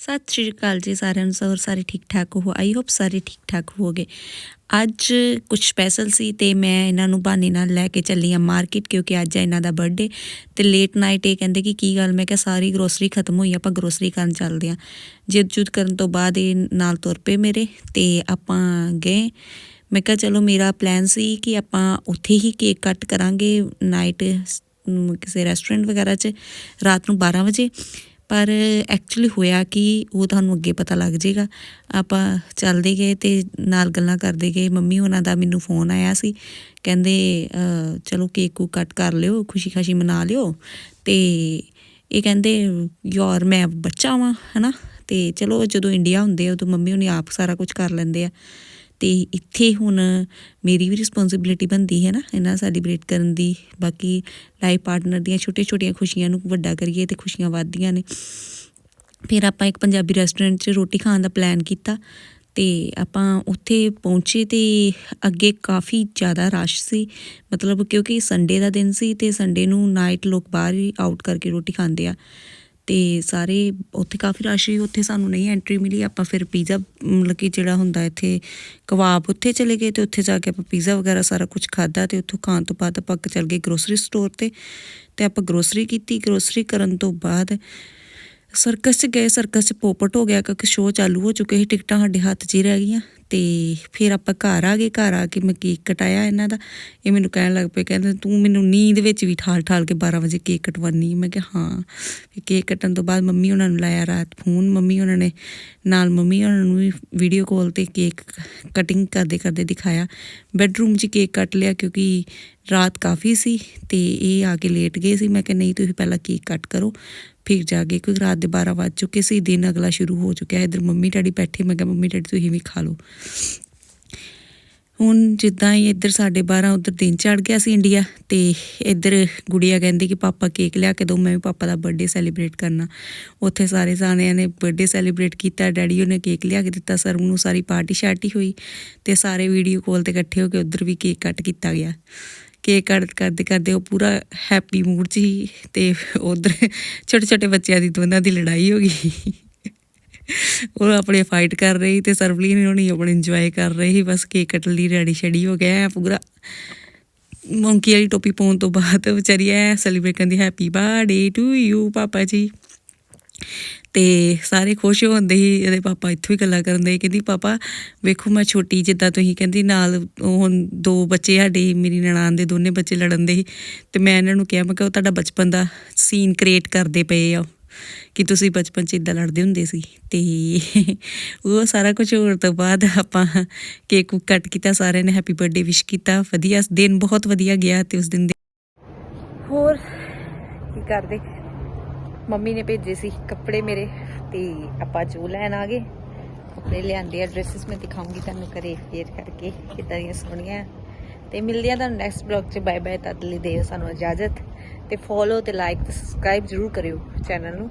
ਸਤਿ ਸ਼੍ਰੀ ਅਕਾਲ ਜੀ ਸਾਰਿਆਂ ਨੂੰ ਸੋ ਸਾਰੇ ਠੀਕ ਠਾਕ ਹੋ? ਆਈ ਹੋਪ ਸਾਰੇ ਠੀਕ ਠਾਕ ਹੋਗੇ ਅੱਜ ਕੁਝ ਸਪੈਸ਼ਲ ਸੀ ਤੇ ਮੈਂ ਇਹਨਾਂ ਨੂੰ ਬਹਾਨੇ ਨਾਲ ਲੈ ਕੇ ਚੱਲੀ ਆ ਮਾਰਕੀਟ ਕਿਉਂਕਿ ਅੱਜ ਇਹਨਾਂ ਦਾ ਬਰਥਡੇ ਤੇ ਲੇਟ ਨਾਈਟ ਇਹ ਕਹਿੰਦੇ ਕਿ ਕੀ ਗੱਲ? ਮੈਂ ਕਿਹਾ ਸਾਰੀ ਗਰੋਸਰੀ ਖਤਮ ਹੋਈ, ਆਪਾਂ ਗਰੋਸਰੀ ਕਰਨ ਚੱਲਦੇ ਆ। ਜਿੱਦ ਜੁਦ ਕਰਨ ਤੋਂ ਬਾਅਦ ਇਹ ਨਾਲ ਤੁਰ ਪਏ ਮੇਰੇ ਤੇ ਆਪਾਂ ਗਏ। ਮੈਂ ਕਿਹਾ ਚਲੋ ਮੇਰਾ ਪਲਾਨ ਸੀ ਕਿ ਆਪਾਂ ਉੱਥੇ ਹੀ ਕੇਕ ਕੱਟ ਕਰਾਂਗੇ ਨਾਈਟ ਕਿਸੇ ਰੈਸਟੋਰੈਂਟ ਵਗੈਰਾ 'ਚ, ਰਾਤ ਨੂੰ 12 ਵਜੇ। ਪਰ ਐਕਚੁਅਲੀ ਹੋਇਆ ਕਿ, ਉਹ ਤੁਹਾਨੂੰ ਅੱਗੇ ਪਤਾ ਲੱਗ ਜਾਏਗਾ ਆਪਾਂ ਚੱਲਦੇ ਗਏ ਤੇ ਨਾਲ ਗੱਲਾਂ ਕਰਦੇ ਗਏ। ਮੰਮੀ ਉਹਨਾਂ ਦਾ ਮੈਨੂੰ ਫੋਨ ਆਇਆ ਸੀ। ਕਹਿੰਦੇ ਚਲੋ ਕੇਕ ਕੂ ਕੱਟ ਕਰ ਲਿਓ ਖੁਸ਼ੀ ਖਾਸ਼ੀ ਮਨਾ ਲਿਓ। ਤੇ ਇਹ ਕਹਿੰਦੇ, ਯਾਰ, ਮੈਂ ਬੱਚਾ ਵਾਂ, ਹਨਾ? ਤੇ ਚਲੋ ਜਦੋਂ ਇੰਡੀਆ ਹੁੰਦੇ ਆ, ਉਦੋਂ ਮੰਮੀ ਉਹਨੇ ਆਪ ਸਾਰਾ ਕੁਝ ਕਰ ਲੈਂਦੇ ਆ। ਤੇ ਇੱਥੇ ਹੁਣ ਮੇਰੀ ਵੀ ਰਿਸਪੌਂਸਿਬਿਲਿਟੀ ਬਣਦੀ ਹੈ ਨਾ, ਇਹਨਾਂ ਸੈਲੀਬ੍ਰੇਟ ਕਰਨ ਦੀ। ਬਾਕੀ ਲਾਈਫ ਪਾਰਟਨਰ ਦੀਆਂ ਛੋਟੀਆਂ ਛੋਟੀਆਂ ਖੁਸ਼ੀਆਂ ਨੂੰ ਵੱਡਾ ਕਰੀਏ ਤੇ ਖੁਸ਼ੀਆਂ ਵੱਧਦੀਆਂ ਨੇ। ਫਿਰ ਆਪਾਂ ਇੱਕ ਪੰਜਾਬੀ ਰੈਸਟੋਰੈਂਟ 'ਚ ਰੋਟੀ ਖਾਣ ਦਾ ਪਲਾਨ ਕੀਤਾ ਤੇ ਆਪਾਂ ਉੱਥੇ ਪਹੁੰਚੇ ਤੇ ਅੱਗੇ ਕਾਫੀ ਜ਼ਿਆਦਾ ਰਸ਼ ਸੀ। ਮਤਲਬ ਕਿਉਂਕਿ ਸੰਡੇ ਦਾ ਦਿਨ ਸੀ ਤੇ ਸੰਡੇ ਨੂੰ ਨਾਈਟ ਲੋਕ ਬਾਹਰ ਹੀ ਆਊਟ ਕਰਕੇ ਰੋਟੀ ਖਾਂਦੇ ਆ। ਤੇ ਸਾਰੇ ਉੱਥੇ ਕਾਫੀ ਰਸ਼ ਸੀ, ਉੱਥੇ ਸਾਨੂੰ ਨਹੀਂ ਐਂਟਰੀ ਮਿਲੀ, ਆਪਾਂ ਫਿਰ ਪੀਜ਼ਾ ਮਤਲਬ ਕਿ ਜਿਹੜਾ ਹੁੰਦਾ ਇੱਥੇ ਕਬਾਬ, ਉੱਥੇ ਚਲੇ ਗਏ ਤੇ ਉੱਥੇ ਜਾ ਕੇ ਆਪਾਂ ਪੀਜ਼ਾ ਵਗੈਰਾ ਸਾਰਾ ਕੁਝ ਖਾਦਾ ਤੇ ਉੱਥੋਂ ਖਾਣ ਤੋਂ ਬਾਅਦ ਆਪਾਂ ਚੱਲ ਗਏ ਗਰੋਸਰੀ ਸਟੋਰ ਤੇ ਤੇ ਆਪਾਂ ਗਰੋਸਰੀ ਕੀਤੀ। ਗਰੋਸਰੀ ਕਰਨ ਤੋਂ ਬਾਅਦ ਸਰਕਸ 'ਚ ਗਏ ਸਰਕਸ 'ਚ ਪੋਪਟ ਹੋ ਗਿਆ, ਕਿਉਂਕਿ ਸ਼ੋਅ ਚਾਲੂ ਹੋ ਚੁੱਕੇ ਸੀ, ਟਿਕਟਾਂ ਸਾਡੇ ਹੱਥ 'ਚ ਹੀ ਰਹਿ ਗਈਆਂ। ਤੇ ਫਿਰ ਆਪਾਂ ਘਰ ਆ ਗਏ, ਘਰ ਆ ਕੇ ਮੈਂ ਕੇਕ ਕਟਾਇਆ ਇਹਨਾਂ ਦਾ। ਇਹ ਮੈਨੂੰ ਕਹਿਣ ਲੱਗ ਪਏ, ਕਹਿੰਦੇ ਤੂੰ ਮੈਨੂੰ ਨੀਂਦ ਵਿੱਚ ਵੀ ਠਾਲ ਠਾਲ ਕੇ 12 ਵਜੇ ਕੇਕ ਕਟਵਾਨੀ ਮੈਂ ਕਿਹਾ, ਹਾਂ। ਫਿਰ ਕੇਕ ਕੱਟਣ ਤੋਂ ਬਾਅਦ ਮੰਮੀ ਉਹਨਾਂ ਨੂੰ ਲਾਇਆ ਰਾਤ ਫੋਨ। ਮੰਮੀ ਉਹਨਾਂ ਨੇ ਨਾਲ ਮੰਮੀ ਉਹਨਾਂ ਨੂੰ ਵੀ ਵੀਡੀਓ ਕਾਲ ਤੇ ਕੇਕ ਕਟਿੰਗ ਕਰਦੇ ਕਰਦੇ ਦਿਖਾਇਆ। ਬੈੱਡਰੂਮ 'ਚ ਕੇਕ ਕੱਟ ਲਿਆ ਕਿਉਂਕਿ ਰਾਤ ਕਾਫੀ ਸੀ ਤੇ ਇਹ ਆ ਕੇ ਲੇਟ ਗਏ ਸੀ। ਮੈਂ ਕਿਹਾ, ਨਹੀਂ, ਤੁਸੀਂ ਪਹਿਲਾਂ ਕੇਕ ਕੱਟ ਕਰੋ। ਫਿਰ ਜਾ ਕੇ ਕਿਉਂਕਿ ਰਾਤ ਦੇ 12 ਵੱਜ ਚੁੱਕੇ ਸੀ, ਦਿਨ ਅਗਲਾ ਸ਼ੁਰੂ ਹੋ ਚੁੱਕਿਆ। ਇਧਰ ਮੰਮੀ ਡੈਡੀ ਬੈਠੇ, ਮੈਂ ਕਿਹਾ, ਮੰਮੀ ਡੈਡੀ, ਤੁਸੀਂ ਵੀ ਖਾ ਲਓ। ਹੁਣ ਜਿੱਦਾਂ ਹੀ ਇੱਧਰ ਸਾਡੇ 12 ਉਧਰ ਦਿਨ ਚੜ ਗਿਆ ਸੀ ਇੰਡੀਆ ਤੇ ਇੱਧਰ ਗੁੜੀਆ ਕਹਿੰਦੀ ਕਿ ਪਾਪਾ ਕੇਕ ਲਿਆ ਕੇ ਦੋ ਮੈਂ ਵੀ ਪਾਪਾ ਦਾ ਬਰਥਡੇ ਸੈਲੀਬ੍ਰੇਟ ਕਰਨਾ। ਉੱਥੇ ਸਾਰੇ ਸਾਰਿਆਂ ਨੇ ਬਰਥਡੇ ਸੈਲੀਬ੍ਰੇਟ ਕੀਤਾ, ਡੈਡੀ ਉਹਨੇ ਕੇਕ ਲਿਆ ਕੇ ਦਿੱਤਾ, ਸਰ ਨੂੰ ਸਾਰੀ ਪਾਰਟੀ ਸ਼ਾਰਟੀ ਹੋਈ ਤੇ ਸਾਰੇ ਵੀਡੀਓ ਕਾਲ ਤੇ ਇਕੱਠੇ ਹੋ ਕੇ ਉੱਧਰ ਵੀ ਕੇਕ ਕੱਟ ਕੀਤਾ ਗਿਆ। ਕੇਕ ਕੱਟ ਕਰਦੇ ਕਰਦੇ ਉਹ ਪੂਰਾ ਹੈਪੀ ਮੂਡ 'ਚ ਸੀ ਤੇ ਉਧਰ ਛੋਟੇ ਛੋਟੇ ਬੱਚਿਆਂ ਦੀ ਦੋਨਾਂ ਦੀ ਲੜਾਈ ਹੋ ਗਈ। ਉਹ ਆਪਣੇ ਫਾਈਟ ਕਰ ਰਹੀ ਤੇ ਸਰਵਲੀਨ ਹੋਣੀ ਆਪਣੇ ਇੰਜੋਏ ਕਰ ਰਹੀ ਸੀ ਬਸ ਕੇਕ ਕੱਟਣ ਲਈ ਰੈਡੀ ਸ਼ੈਡੀ ਹੋ ਗਿਆ ਪੂਰਾ। ਮੰਕੀ ਵਾਲੀ ਟੋਪੀ ਪਾਉਣ ਤੋਂ ਬਾਅਦ ਵਿਚਾਰੀ ਐ ਸੈਲੀਬ੍ਰੇਟ ਕਰਦੀ ਹੈਪੀ ਬਰਥਡੇ ਟੂ ਯੂ ਪਾਪਾ ਜੀ। ਤੇ ਸਾਰੇ ਖੁਸ਼ ਹੁੰਦੇ ਸੀ ਇਹਦੇ ਪਾਪਾ ਇੱਥੋਂ ਹੀ ਗੱਲਾਂ ਕਰਨ ਦੇ, ਕਹਿੰਦੀ, ਪਾਪਾ, ਵੇਖੋ ਮੈਂ ਛੋਟੀ ਜਿੱਦਾਂ ਤੁਸੀਂ ਕਹਿੰਦੀ, ਨਾਲ ਉਹ ਹੁਣ ਦੋ ਬੱਚੇ ਸਾਡੇ, ਮੇਰੀ ਨਨਾਣ ਦੇ ਦੋਨੇ ਬੱਚੇ ਲੜਨ ਦੇ ਸੀ ਤੇ ਮੈਂ ਇਹਨਾਂ ਨੂੰ ਕਿਹਾ, ਮੈਂ ਕਿਹਾ, ਉਹ ਤੁਹਾਡਾ ਬਚਪਨ ਦਾ ਸੀਨ ਕ੍ਰੀਏਟ ਕਰਦੇ ਪਏ ਆ ਕਿ ਤੁਸੀਂ ਬਚਪਨ 'ਚ ਇਦਾਂ ਲੜਦੇ ਹੁੰਦੇ ਸੀ ਤੇ ਉਹ ਸਾਰਾ ਕੁਝ ਹੋਣ ਤੋਂ ਬਾਅਦ ਆਪਾਂ ਕੇਕ ਕੱਟ ਕੀਤਾ, ਸਾਰਿਆਂ ਨੇ ਹੈਪੀ ਬਰਥਡੇ ਵਿਸ਼ ਕੀਤਾ। ਵਧੀਆ, ਦਿਨ ਬਹੁਤ ਵਧੀਆ ਗਿਆ ਤੇ ਉਸ ਦਿਨ ਹੋਰ ਕੀ ਕਰਦੇ? ਮੰਮੀ ਨੇ ਭੇਜੇ ਸੀ ਕੱਪੜੇ ਮੇਰੇ ਤੇ ਆਪਾਂ ਜੋ ਲੈਣ ਆ ਗਏ। ਕੱਪੜੇ ਲਿਆਂਦੇ ਆ ਡਰੈਸਸ ਮੈਂ ਦਿਖਾਉਂਗੀ ਤੁਹਾਨੂੰ ਘਰੇ ਫੇਰ ਕਰਕੇ ਕਿੱਦਾਂ ਦੀਆਂ ਸੋਹਣੀਆਂ। ਆ। ਤੇ ਮਿਲਦੇ ਆ ਤੁਹਾਨੂੰ ਨੈਕਸਟ ਬਲੌਗ 'ਚ। ਬਾਏ ਬਾਏ ਤਦ ਲਈ ਦੇ ਸਾਨੂੰ ਇਜਾਜ਼ਤ। ਤੇ ਫੋਲੋ ਤੇ ਲਾਈਕ ਤੇ ਸਬਸਕ੍ਰਾਈਬ ਜ਼ਰੂਰ ਕਰਿਓ ਚੈਨਲ ਨੂੰ।